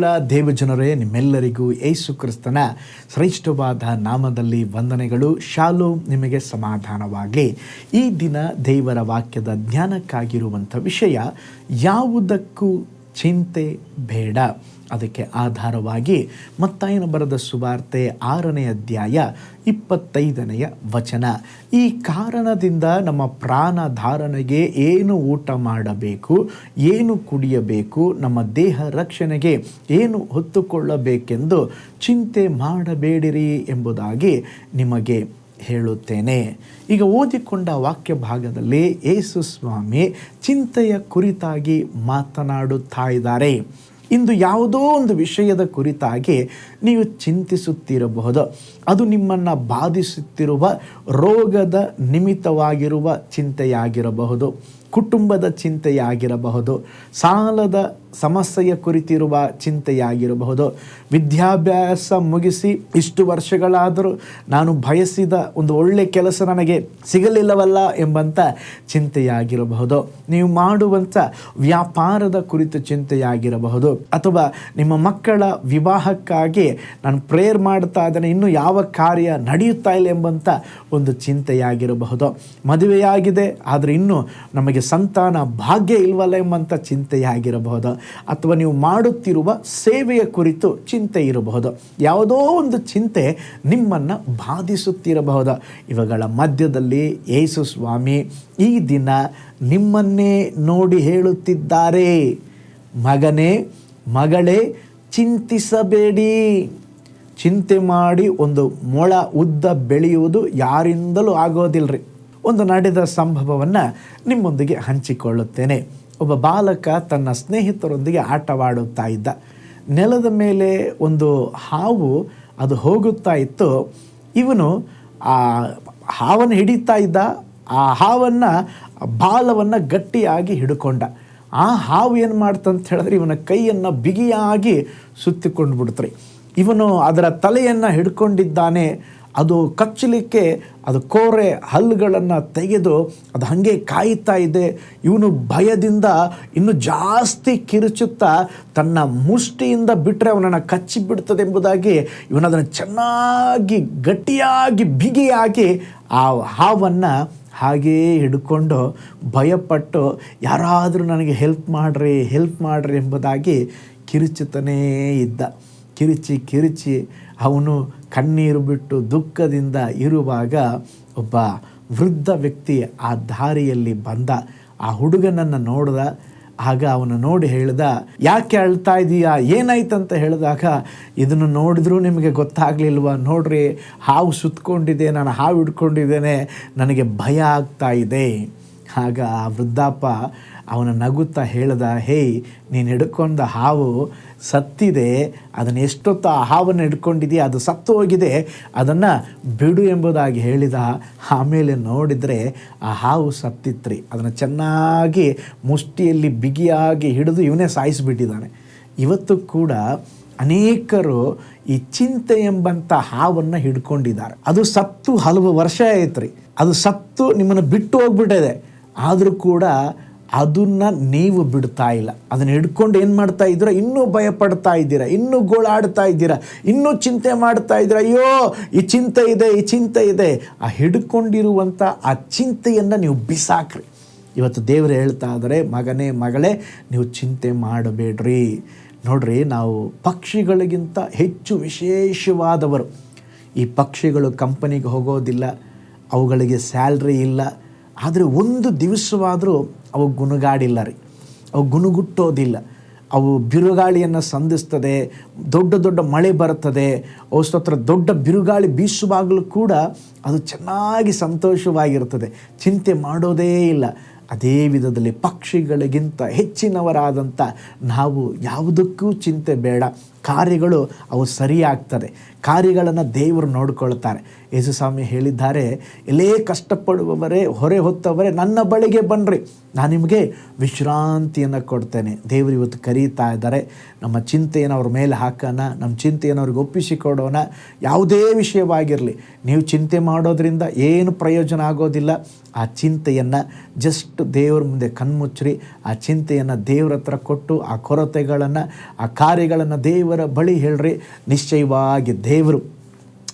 ಪ್ರೀತಿಯುಳ್ಳ ದೇವಜನರೇ ನಿಮ್ಮೆಲ್ಲರಿಗೂ ಯೇಸು ಕ್ರಿಸ್ತನ ಶ್ರೇಷ್ಠವಾದ ನಾಮದಲ್ಲಿ ವಂದನೆಗಳು ಶಾಲು ನಿಮಗೆ ಸಮಾಧಾನವಾಗಲಿ ಈ ದಿನ ದೇವರ ವಾಕ್ಯದ ಜ್ಞಾನಕ್ಕಾಗಿರುವಂಥ ವಿಷಯ ಯಾವುದಕ್ಕೂ ಚಿಂತೆ ಬೇಡ ಅದಕ್ಕೆ ಆಧಾರವಾಗಿ ಮತ್ತಾಯನ ಬರೆದ ಸುವಾರ್ತೆ ಆರನೇ ಅಧ್ಯಾಯ ಇಪ್ಪತ್ತೈದನೆಯ ವಚನ. ಈ ಕಾರಣದಿಂದ ನಮ್ಮ ಪ್ರಾಣ ಧಾರಣೆಗೆ ಏನು ಊಟ ಮಾಡಬೇಕು, ಏನು ಕುಡಿಯಬೇಕು, ನಮ್ಮ ದೇಹ ರಕ್ಷಣೆಗೆ ಏನು ಹೊತ್ತುಕೊಳ್ಳಬೇಕೆಂದು ಚಿಂತೆ ಮಾಡಬೇಡಿರಿ ಎಂಬುದಾಗಿ ನಿಮಗೆ ಹೇಳುತ್ತೇನೆ. ಈಗ ಓದಿಕೊಂಡ ವಾಕ್ಯ ಭಾಗದಲ್ಲಿ ಯೇಸು ಸ್ವಾಮಿ ಚಿಂತೆಯ ಕುರಿತಾಗಿ ಮಾತನಾಡುತ್ತಾ ಇದ್ದಾರೆ. ಇಂದು ಯಾವುದೋ ಒಂದು ವಿಷಯದ ಕುರಿತಾಗಿ ನೀವು ಚಿಂತಿಸುತ್ತಿರಬಹುದು. ಅದು ನಿಮ್ಮನ್ನು ಬಾಧಿಸುತ್ತಿರುವ ರೋಗದ ನಿಮಿತ್ತವಾಗಿರುವ ಚಿಂತೆಯಾಗಿರಬಹುದು. ಕುಟುಂಬದ ಚಿಂತೆಯಾಗಿರಬಹುದು, ಸಾಲದ ಸಮಸ್ಯೆಯ ಕುರಿತಿರುವ ಚಿಂತೆಯಾಗಿರಬಹುದು. ವಿದ್ಯಾಭ್ಯಾಸ ಮುಗಿಸಿ ಇಷ್ಟು ವರ್ಷಗಳಾದರೂ ನಾನು ಬಯಸಿದ ಒಂದು ಒಳ್ಳೆ ಕೆಲಸ ನನಗೆ ಸಿಗಲಿಲ್ಲವಲ್ಲ ಎಂಬಂಥ ಚಿಂತೆಯಾಗಿರಬಹುದು. ನೀವು ಮಾಡುವಂಥ ವ್ಯಾಪಾರದ ಕುರಿತು ಚಿಂತೆಯಾಗಿರಬಹುದು. ಅಥವಾ ನಿಮ್ಮ ಮಕ್ಕಳ ವಿವಾಹಕ್ಕಾಗಿ ನಾನು ಪ್ರೇಯರ್ ಮಾಡ್ತಾ ಇದ್ದೇನೆ, ಇನ್ನೂ ಯಾವ ಕಾರ್ಯ ನಡೆಯುತ್ತಾ ಇಲ್ಲ ಎಂಬಂಥ ಒಂದು ಚಿಂತೆಯಾಗಿರಬಹುದು. ಮದುವೆಯಾಗಿದೆ, ಆದರೆ ಇನ್ನೂ ನಮಗೆ ಸಂತಾನ ಭಾಗ್ಯ ಇಲ್ವಲ್ಲ ಎಂಬಂಥ ಚಿಂತೆಯಾಗಿರಬಹುದು ಅಥವಾ ನೀವು ಮಾಡುತ್ತಿರುವ ಸೇವೆಯ ಕುರಿತು ಚಿಂತೆ ಇರಬಹುದು. ಯಾವುದೋ ಒಂದು ಚಿಂತೆ ನಿಮ್ಮನ್ನು ಬಾಧಿಸುತ್ತಿರಬಹುದು. ಇವುಗಳ ಮಧ್ಯದಲ್ಲಿ ಯೇಸು ಸ್ವಾಮಿ ಈ ದಿನ ನಿಮ್ಮನ್ನೇ ನೋಡಿ ಹೇಳುತ್ತಿದ್ದಾರೆ. ಮಗನೇ, ಮಗಳೇ, ಚಿಂತಿಸಬೇಡಿ. ಚಿಂತೆ ಮಾಡಿ ಒಂದು ಮೊಳ ಉದ್ದ ಬೆಳೆಯುವುದು ಯಾರಿಂದಲೂ ಆಗೋದಿಲ್ಲರಿ ಒಂದು ನಡೆದ ಸಂಭವವನ್ನು ನಿಮ್ಮೊಂದಿಗೆ ಹಂಚಿಕೊಳ್ಳುತ್ತೇನೆ. ಒಬ್ಬ ಬಾಲಕ ತನ್ನ ಸ್ನೇಹಿತರೊಂದಿಗೆ ಆಟವಾಡುತ್ತಾ ಇದ್ದ. ನೆಲದ ಮೇಲೆ ಒಂದು ಹಾವು ಅದು ಹೋಗುತ್ತಾ ಇತ್ತು. ಇವನು ಆ ಹಾವನ್ನು ಹಿಡಿತಾ ಇದ್ದ. ಆ ಹಾವನ್ನು, ಬಾಲವನ್ನು ಗಟ್ಟಿಯಾಗಿ ಹಿಡ್ಕೊಂಡ. ಆ ಹಾವು ಏನು ಮಾಡ್ತಂತ ಹೇಳಿದ್ರೆ ಇವನ ಕೈಯನ್ನು ಬಿಗಿಯಾಗಿ ಸುತ್ತಿಕೊಂಡು ಬಿಡ್ತ್ರಿ ಇವನು ಅದರ ತಲೆಯನ್ನು ಹಿಡ್ಕೊಂಡಿದ್ದಾನೆ. ಅದು ಕಚ್ಚಲಿಕ್ಕೆ, ಅದು ಕೋರೆ ಹಲ್ಲುಗಳನ್ನು ತೆಗೆದು ಅದು ಹಾಗೆ ಕಾಯುತ್ತಾ ಇದೆ. ಇವನು ಭಯದಿಂದ ಇನ್ನು ಜಾಸ್ತಿ ಕಿರುಚುತ್ತಾ ತನ್ನ ಮುಷ್ಟಿಯಿಂದ ಬಿಟ್ಟರೆ ಅವನನ್ನು ಕಚ್ಚಿಬಿಡ್ತದೆ ಎಂಬುದಾಗಿ ಇವನದನ್ನು ಚೆನ್ನಾಗಿ ಗಟ್ಟಿಯಾಗಿ ಬಿಗಿಯಾಗಿ ಆ ಹಾವನ್ನು ಹಾಗೆಯೇ ಹಿಡ್ಕೊಂಡು ಭಯಪಟ್ಟು, ಯಾರಾದರೂ ನನಗೆ ಹೆಲ್ಪ್ ಮಾಡ್ರಿ ಹೆಲ್ಪ್ ಮಾಡ್ರಿ ಎಂಬುದಾಗಿ ಕಿರುಚುತ್ತನೇ ಇದ್ದ. ಕಿರಿಚಿ ಕಿರಿಚಿ ಅವನು ಕಣ್ಣೀರು ಬಿಟ್ಟು ದುಃಖದಿಂದ ಇರುವಾಗ ಒಬ್ಬ ವೃದ್ಧ ವ್ಯಕ್ತಿ ಆ ದಾರಿಯಲ್ಲಿ ಬಂದ. ಆ ಹುಡುಗನನ್ನು ನೋಡಿದ. ಆಗ ಅವನು ನೋಡಿ ಹೇಳ್ದ, ಯಾಕೆ ಅಳ್ತಾ ಇದೀಯಾ? ಏನಾಯ್ತಂತ ಹೇಳಿದಾಗ, ಇದನ್ನು ನೋಡಿದ್ರೂ ನಿಮಗೆ ಗೊತ್ತಾಗಲಿಲ್ವ? ನೋಡ್ರಿ, ಹಾವು ಸುತ್ತಕೊಂಡಿದೆ ನಾನು ಹಾವು ಹಿಡ್ಕೊಂಡಿದ್ದೇನೆ, ನನಗೆ ಭಯ ಆಗ್ತಾ ಇದೆ. ಆಗ ಆ ವೃದ್ಧಾಪ ಅವನ ನಗುತ್ತಾ ಹೇಳ್ದ ಹೇಯ್ ನೀನು ಹಿಡ್ಕೊಂಡ ಹಾವು ಸತ್ತಿದೆ. ಅದನ್ನು ಎಷ್ಟೊತ್ತು ಆ ಹಾವನ್ನು ಹಿಡ್ಕೊಂಡಿದೆಯಾ? ಅದು ಸತ್ತು ಹೋಗಿದೆ. ಅದನ್ನು ಬಿಡು ಎಂಬುದಾಗಿ ಹೇಳಿದ. ಆಮೇಲೆ ನೋಡಿದರೆ ಆ ಹಾವು ಸತ್ತಿತ್ರಿ. ಅದನ್ನು ಚೆನ್ನಾಗಿ ಮುಷ್ಟಿಯಲ್ಲಿ ಬಿಗಿಯಾಗಿ ಹಿಡಿದು ಇವನೇ ಸಾಯಿಸಿಬಿಟ್ಟಿದ್ದಾನೆ. ಇವತ್ತು ಕೂಡ ಅನೇಕರು ಈ ಚಿಂತೆ ಎಂಬಂಥ ಹಾವನ್ನು ಹಿಡ್ಕೊಂಡಿದ್ದಾರೆ. ಅದು ಸತ್ತು ಹಲವು ವರ್ಷ ಐತ್ರಿ ಅದು ಸತ್ತು ನಿಮ್ಮನ್ನು ಬಿಟ್ಟು ಹೋಗ್ಬಿಟ್ಟಿದೆ. ಆದರೂ ಕೂಡ ಅದನ್ನು ನೀವು ಬಿಡ್ತಾ ಇಲ್ಲ. ಅದನ್ನು ಹಿಡ್ಕೊಂಡು ಏನು ಮಾಡ್ತಾ ಇದ್ದೀರಾ? ಇನ್ನೂ ಭಯ ಪಡ್ತಾ ಇದ್ದೀರಾ? ಇನ್ನೂ ಗೋಳಾಡ್ತಾ ಇದ್ದೀರಾ? ಇನ್ನೂ ಚಿಂತೆ ಮಾಡ್ತಾ ಇದ್ದೀರಾ? ಅಯ್ಯೋ, ಈ ಚಿಂತೆ ಇದೆ, ಈ ಚಿಂತೆ ಇದೆ. ಆ ಹಿಡ್ಕೊಂಡಿರುವಂಥ ಆ ಚಿಂತೆಯನ್ನು ನೀವು ಬಿಸಾಕ್ರಿ. ಇವತ್ತು ದೇವರು ಹೇಳ್ತಾ ಇದ್ದಾರೆ, ಮಗನೇ, ಮಗಳೇ, ನೀವು ಚಿಂತೆ ಮಾಡಬೇಡ್ರಿ. ನೋಡ್ರಿ, ನಾವು ಪಕ್ಷಿಗಳಿಗಿಂತ ಹೆಚ್ಚು ವಿಶೇಷವಾದವರು. ಈ ಪಕ್ಷಿಗಳು ಕಂಪನಿಗೆ ಹೋಗೋದಿಲ್ಲ, ಅವುಗಳಿಗೆ ಸ್ಯಾಲ್ರಿ ಇಲ್ಲ ಆದರೆ ಒಂದು ದಿವಸವಾದರೂ ಅವು ಗುಣಗಾಡಿಲ್ಲ ರೀ. ಅವು ಗುಣಗುಟ್ಟೋದಿಲ್ಲ. ಅವು ಬಿರುಗಾಳಿಯನ್ನು ಸಂಧಿಸ್ತದೆ, ದೊಡ್ಡ ದೊಡ್ಡ ಮಳೆ ಬರುತ್ತದೆ ಅವು ಸ್ತೋತ್ರ ದೊಡ್ಡ ಬಿರುಗಾಳಿ ಬೀಸುವಾಗಲೂ ಕೂಡ ಅದು ಚೆನ್ನಾಗಿ ಸಂತೋಷವಾಗಿರ್ತದೆ. ಚಿಂತೆ ಮಾಡೋದೇ ಇಲ್ಲ. ಅದೇ ವಿಧದಲ್ಲಿ ಪಕ್ಷಿಗಳಿಗಿಂತ ಹೆಚ್ಚಿನವರಾದಂಥ ನಾವು ಯಾವುದಕ್ಕೂ ಚಿಂತೆ ಬೇಡ. ಕಾರ್ಯಗಳು ಅವು ಸರಿಯಾಗ್ತದೆ. ಕಾರ್ಯಗಳನ್ನು ದೇವರು ನೋಡಿಕೊಳ್ತಾರೆ. ಯೇಸುಸ್ವಾಮಿ ಹೇಳಿದ್ದಾರೆ ಎಲ್ಲೇ ಕಷ್ಟಪಡುವವರೇ, ಹೊರೆ ಹೊತ್ತವರೇ, ನನ್ನ ಬಳಿಗೆ ಬನ್ನಿರಿ ನಾನು ನಿಮಗೆ ವಿಶ್ರಾಂತಿಯನ್ನು ಕೊಡ್ತೇನೆ. ದೇವರು ಇವತ್ತು ಕರೀತಾ ಇದ್ದಾರೆ. ನಮ್ಮ ಚಿಂತೆಯನ್ನು ಅವ್ರ ಮೇಲೆ ಹಾಕೋಣ, ನಮ್ಮ ಚಿಂತೆಯನ್ನು ಅವ್ರಿಗೆ ಒಪ್ಪಿಸಿಕೊಡೋಣ ಯಾವುದೇ ವಿಷಯವಾಗಿರಲಿ, ನೀವು ಚಿಂತೆ ಮಾಡೋದ್ರಿಂದ ಏನು ಪ್ರಯೋಜನ ಆಗೋದಿಲ್ಲ. ಆ ಚಿಂತೆಯನ್ನು ಜಸ್ಟ್ ದೇವ್ರ ಮುಂದೆ ಕಣ್ಮುಚ್ಚ್ರಿ. ಆ ಚಿಂತೆಯನ್ನು ದೇವ್ರ ಹತ್ರ ಕೊಟ್ಟು, ಆ ಕೊರತೆಗಳನ್ನು, ಆ ಕಾರ್ಯಗಳನ್ನು ದೇವರ ಬಳಿ ಹೇಳ್ರಿ ನಿಶ್ಚಯವಾಗಿ ದೇವರು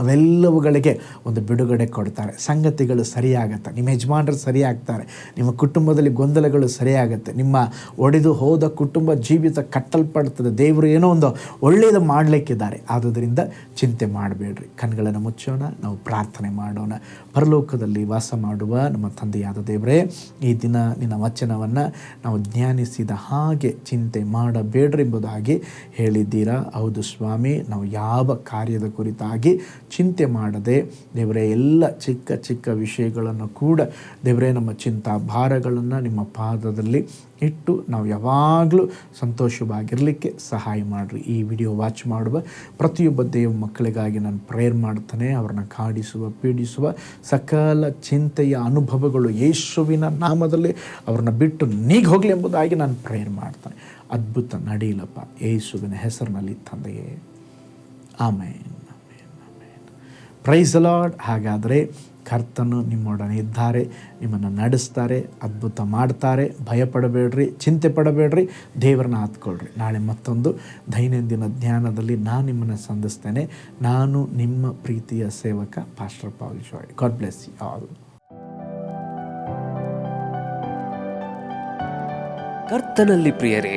ಅವೆಲ್ಲವುಗಳಿಗೆ ಒಂದು ಬಿಡುಗಡೆ ಕೊಡ್ತಾರೆ. ಸಂಗತಿಗಳು ಸರಿಯಾಗತ್ತೆ. ನಿಮ್ಮ ಯಜಮಾನರು ಸರಿಯಾಗ್ತಾರೆ. ನಿಮ್ಮ ಕುಟುಂಬದಲ್ಲಿ ಗೊಂದಲಗಳು ಸರಿಯಾಗುತ್ತೆ. ನಿಮ್ಮ ಒಡೆದು ಹೋದ ಕುಟುಂಬ ಜೀವಿತ ಕಟ್ಟಲ್ಪಡ್ತದೆ. ದೇವರು ಏನೋ ಒಂದು ಒಳ್ಳೆಯದು ಮಾಡಲಿಕ್ಕಿದ್ದಾರೆ. ಆದುದರಿಂದ ಚಿಂತೆ ಮಾಡಬೇಡ್ರಿ. ಕಣ್ಗಳನ್ನು ಮುಚ್ಚೋಣ. ನಾವು ಪ್ರಾರ್ಥನೆ ಮಾಡೋಣ. ಪರಲೋಕದಲ್ಲಿ ವಾಸ ಮಾಡುವ ನಮ್ಮ ತಂದೆಯಾದ ದೇವರೇ, ಈ ದಿನ ನಿನ್ನ ವಚನವನ್ನು ನಾವು ಜ್ಞಾನಿಸಿದ ಹಾಗೆ ಚಿಂತೆ ಮಾಡಬೇಡ್ರಿ ಎಂಬುದಾಗಿ ಹೇಳಿದ್ದೀರಾ? ಹೌದು ಸ್ವಾಮಿ, ನಾವು ಯಾವ ಕಾರ್ಯದ ಕುರಿತಾಗಿ ಚಿಂತೆ ಮಾಡದೆ ದೇವರೇ, ಎಲ್ಲ ಚಿಕ್ಕ ಚಿಕ್ಕ ವಿಷಯಗಳನ್ನು ಕೂಡ ದೇವರೇ, ನಮ್ಮ ಚಿಂತಾ ಭಾರಗಳನ್ನು ನಿಮ್ಮ ಪಾದದಲ್ಲಿ ಇಟ್ಟು ನಾವು ಯಾವಾಗಲೂ ಸಂತೋಷವಾಗಿರಲಿಕ್ಕೆ ಸಹಾಯ ಮಾಡಿರಿ. ಈ ವಿಡಿಯೋ ವಾಚ್ ಮಾಡುವ ಪ್ರತಿಯೊಬ್ಬ ದೇವ ಮಕ್ಕಳಿಗಾಗಿ ನಾನು ಪ್ರೇಯರ್ ಮಾಡ್ತಾನೆ. ಅವ್ರನ್ನ ಕಾಡಿಸುವ, ಪೀಡಿಸುವ ಸಕಲ ಚಿಂತೆಯ ಅನುಭವಗಳು ಯೇಸುವಿನ ನಾಮದಲ್ಲಿ ಅವ್ರನ್ನ ಬಿಟ್ಟು ನೀಗಿ ಹೋಗಲಿ ಎಂಬುದಾಗಿ ನಾನು ಪ್ರೇಯರ್ ಮಾಡ್ತಾನೆ. ಅದ್ಭುತ ನಡೀಲಪ್ಪ ಯೇಸುವಿನ ಹೆಸರಿನಲ್ಲಿ ತಂದೆಯೇ. ಆಮೇನ್. ಪ್ರೈಸ್ ಲಾರ್ಡ್ ಹಾಗಾದರೆ ಕರ್ತನು ನಿಮ್ಮೊಡನೆ ಇದ್ದಾರೆ, ನಿಮ್ಮನ್ನು ನಡೆಸ್ತಾರೆ, ಅದ್ಭುತ ಮಾಡ್ತಾರೆ. ಭಯಪಡಬೇಡ್ರಿ, ಚಿಂತೆ ಪಡಬೇಡ್ರಿ. ದೇವರನ್ನ ಹತ್ಕೊಳ್ರಿ ನಾಳೆ ಮತ್ತೊಂದು ದೈನಂದಿನ ಧ್ಯಾನದಲ್ಲಿ ನಾನು ನಿಮ್ಮನ್ನು ಸಂಧಿಸ್ತೇನೆ. ನಾನು ನಿಮ್ಮ ಪ್ರೀತಿಯ ಸೇವಕ pastor Paul Joy God bless you all ಕರ್ತನಲ್ಲಿ ಪ್ರಿಯರೇ